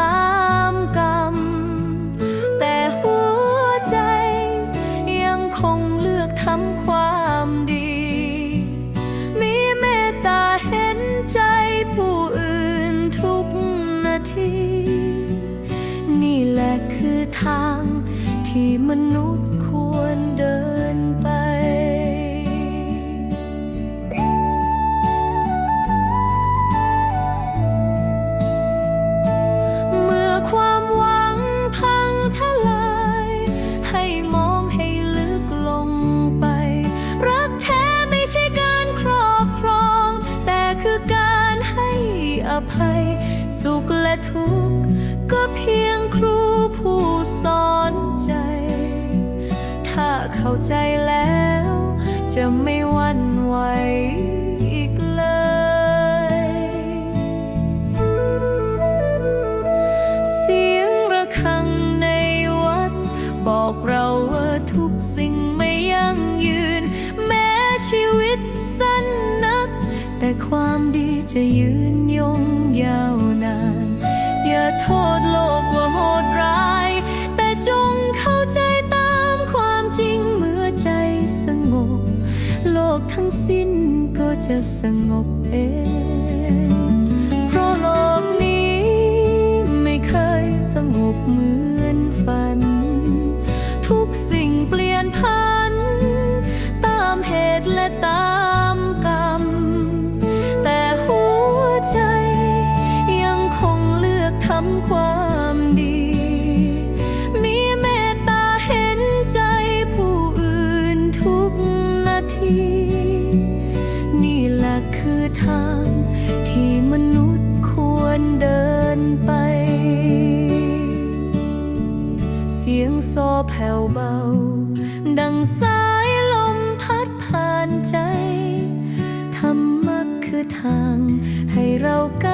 ตามกรรม แต่หัวใจยังคงเลือกทำความดี มีเมตตาเห็นใจผู้อื่นทุกนาที นี่แหละคือทางที่มนุษย์ควรเดินไป คือการให้อภัย สุขและทุกข์ก็เพียงครูผู้สอนใจ ถ้าเข้าใจแล้ว จะไม่หวั่นไหวอีกเลย ความดีจะยืนยงยาวนาน อย่าโทษโลกว่าโหดร้าย แต่จงเข้าใจตามความจริงเมื่อใจสงบ โลกทั้งสิ้นก็จะสงบเองเพราะโลกนี้ไม่เคยสงบเหมือนฝัน ทุกสิ่งเปลี่ยนพัน ตามเหตุและตาม ความดี มีเมตตาเห็นใจผู้อื่นทุกนาที นี่แหละคือทางที่มนุษย์ควรเดินไป เสียงโซแผ่วเบา ดังสายลมพัดผ่านใจ ธรรมะคือทางให้เราก้า